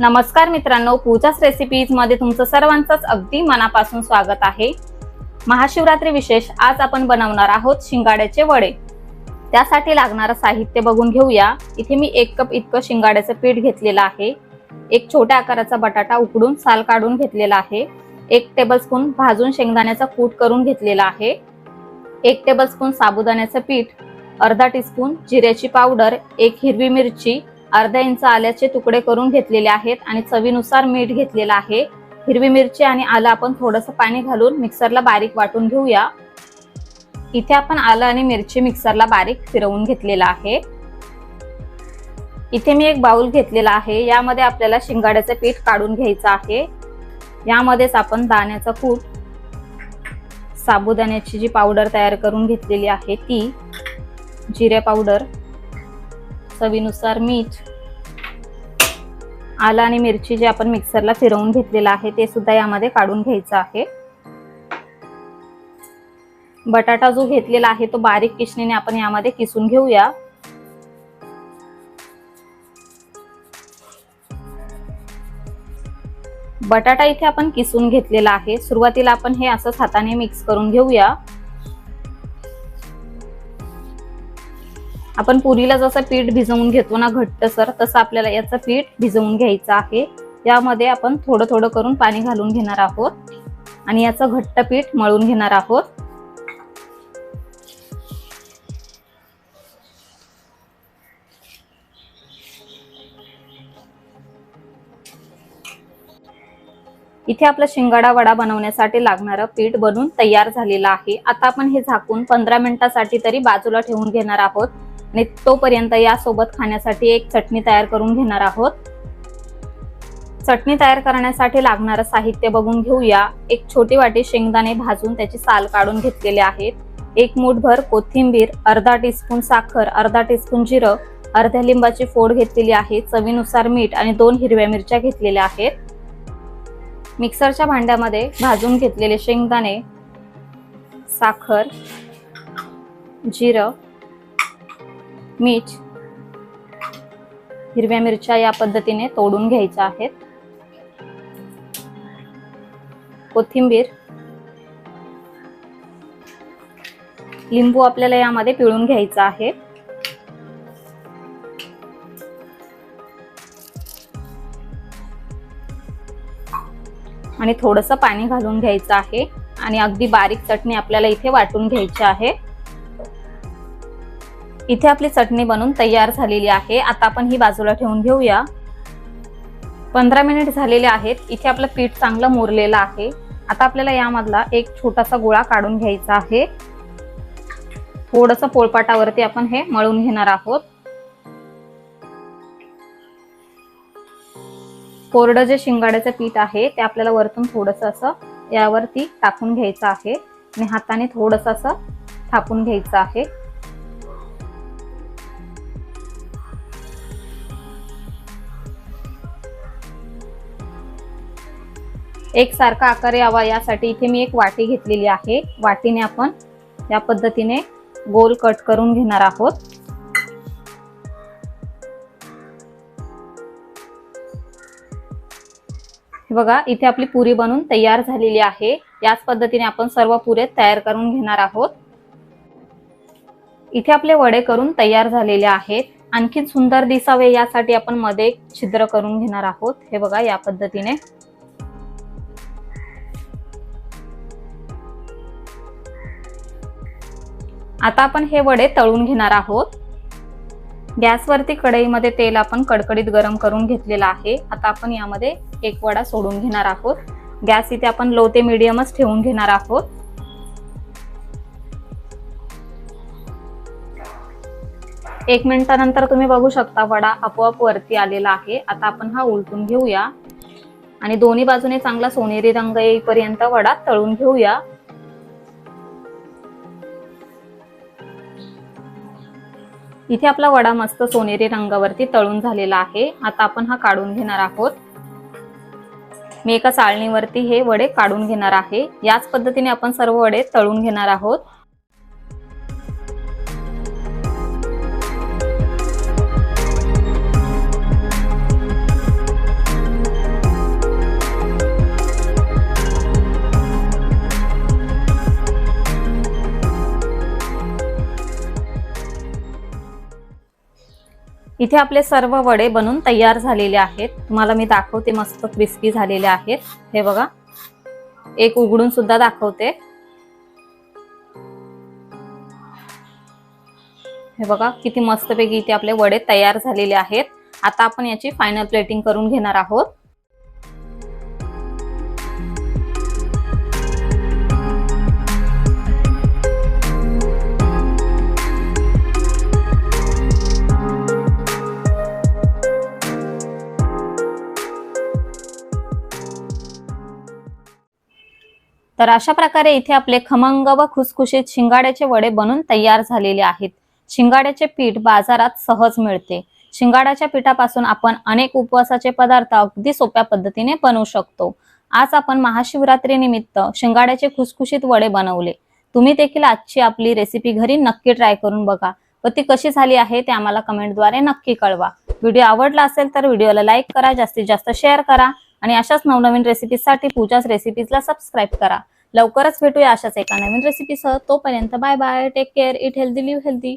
नमस्कार मित्रांनो पूजाच रेसिपीजमध्ये तुमचं सर्वांचंच अगदी मनापासून स्वागत आहे. महाशिवरात्री विशेष आज आपण बनवणार आहोत शिंगाड्याचे वडे. त्यासाठी लागणारं साहित्य बघून घेऊया. इथे मी एक कप इतकं शिंगाड्याचं पीठ घेतलेलं आहे. एक छोट्या आकाराचा बटाटा उकडून साल काढून घेतलेला आहे. एक टेबलस्पून भाजून शेंगदाण्याचा कूट करून घेतलेला आहे. एक टेबलस्पून साबुदाण्याचं पीठ अर्धा टीस्पून जिऱ्याची पावडर एक हिरवी मिरची अर्धा इंच आल्याचे तुकडे करून घेतलेले आहेत आणि चवीनुसार मीठ घेतलेलं आहे. हिरवी मिरची आणि आलं आपण थोडंसं पाणी घालून मिक्सरला बारीक वाटून घेऊया. इथे आपण आलं आणि मिरची मिक्सरला बारीक फिरवून घेतलेला आहे. इथे मी एक बाउल घेतलेला आहे. यामध्ये आपल्याला शिंगाड्याचं पीठ काढून घ्यायचं आहे. यामध्येच आपण दाण्याचा कूट साबुदाण्याची जी पावडर तयार करून घेतलेली आहे ती जिरे पावडर चवीनुसार मीठ आलं आणि मिरची जे आपण मिक्सरला फिरवून घेतलेलं आहे ते सुद्धा यामध्ये काढून घ्यायचं आहे. बटाटा जो घेतलेला आहे तो बारीक किसणीने आपण यामध्ये किसून घेऊया. बटाटा इथे आपण किसून घेतलेला आहे. सुरुवातीला आपण हे असंच हाताने मिक्स करून घेऊया. आपण पुरीला जसं पीठ भिजवून घेतो ना घट्ट सर तसं आपल्याला याचं पीठ भिजवून घ्यायचं आहे. यामध्ये आपण थोडं थोडं करून पाणी घालून घेणार आहोत. आणि याचं घट्ट पीठ मळून घेणार आहोत. इथे आपला शिंगाडा वडा बनवण्यासाठी लागणारं पीठ बनून तयार झालेलं आहे. आता आपण हे झाकून पंधरा मिनिटासाठी तरी बाजूला ठेवून घेणार आहोत. आणि तोपर्यंत यासोबत खाण्यासाठी एक चटणी तयार करून घेणार आहोत. चटणी तयार करण्यासाठी लागणारं साहित्य बघून घेऊया. एक छोटी वाटी शेंगदाणे भाजून त्याची साल काढून घेतलेले आहेत. एक मूठभर कोथिंबीर अर्धा टीस्पून साखर अर्धा टीस्पून जिरं अर्ध्या लिंबाची फोड घेतलेली आहे. चवीनुसार मीठ आणि दोन हिरव्या मिरच्या घेतलेल्या आहेत. मिक्सरच्या भांड्यामध्ये भाजून घेतलेले शेंगदाणे साखर जिरं मीठ हिरव्या मिरच्या या पद्धतीने तोडून घ्यायच्या आहेत. कोथिंबीर लिंबू आपल्याला यामध्ये पिळून घ्यायचा आहे. आणि थोडंसं पाणी घालून घ्यायचं आहे आणि अगदी बारीक चटणी आपल्याला इथे वाटून घ्यायची आहे. इथे आपली चटणी बनून तयार झालेली आहे. आता आपण ही बाजूला ठेवून घेऊया. पंधरा मिनिट झालेले आहेत. इथे आपलं पीठ चांगलं मुरलेलं आहे. आता आपल्याला यामधला एक छोटासा गोळा काढून घ्यायचा आहे. थोडस पोळपाटावरती आपण हे मळून घेणार आहोत. कोरडं जे शिंगाड्याचं पीठ आहे ते आपल्याला वरतून थोडस असं यावरती टाकून घ्यायचं आहे. आणि हाताने थोडस असं थापून घ्यायचं आहे. एक सारखा आकार यावा यासाठी इथे मी एक वाटी घेतलेली आहे. वाटीने आपण या पद्धतीने गोल कट करून घेणार आहोत. हे बघा इथे आपली पुरी बनून तयार झालेली आहे. याच पद्धतीने आपण सर्व पुरे तयार करून घेणार आहोत. इथे आपले वडे करून तयार झालेले आहेत. आणखी सुंदर दिसावे यासाठी आपण मध्ये छिद्र करून घेणार आहोत. हे बघा या पद्धतीने आता आपण हे वडे तळून घेणार आहोत. गॅसवरती कढईमध्ये तेल आपण कडकडीत गरम करून घेतलेलं आहे. आता आपण यामध्ये एक वडा सोडून घेणार आहोत. गॅस इथे आपण लो ते मिडियमच ठेवून घेणार आहोत. एक मिनिटानंतर तुम्ही बघू शकता वडा आपोआप वरती आलेला आहे. आता आपण हा उलटून घेऊया. आणि दोन्ही बाजूने चांगला सोनेरी रंग येईपर्यंत वडा तळून घेऊया. इथे आपला वडा मस्त सोनेरी रंगावरती तळून झालेला आहे. आता आपण हा काढून घेणार आहोत. मी एका चाळणीवरती हे वडे काढून घेणार आहे. याच पद्धतीने आपण सर्व वडे तळून घेणार आहोत. इथे आपले सर्व वडे बनून तयार झालेले आहेत. तुम्हाला मी दाखवते मस्त क्रिस्पी झालेले आहेत. हे बघा. एक उघडून सुद्धा दाखवते. हे बघा किती मस्तपैकी इथे आपले वडे तयार झालेले आहेत. आता आपण याची फायनल प्लेटिंग करून घेणार आहोत. तर अशा प्रकारे इथे आपले खमंग व खुसखुशीत शिंगाड्याचे वडे बनून तयार झालेले आहेत. शिंगाड्याचे पीठ बाजारात सहज मिळते. शिंगाड्याच्या पिठापासून आपण अनेक उपवासाचे पदार्थ अगदी सोप्या पद्धतीने बनवू शकतो. आज आपण महाशिवरात्री निमित्त शिंगाड्याचे खुसखुशीत वडे बनवले. तुम्ही देखील आजची आपली रेसिपी घरी नक्की ट्राय करून बघा. व ती कशी झाली आहे ते आम्हाला कमेंटद्वारे नक्की कळवा. व्हिडिओ आवडला असेल तर व्हिडिओला लाईक करा जास्तीत जास्त शेअर करा. आणि अशाच नवनवीन रेसिपीजसाठी पूजाच रेसिपीजला सबस्क्राईब करा. लवकरच भेटूया अशाच एका नवीन रेसिपीसह तोपर्यंत bye bye take care eat healthy live healthy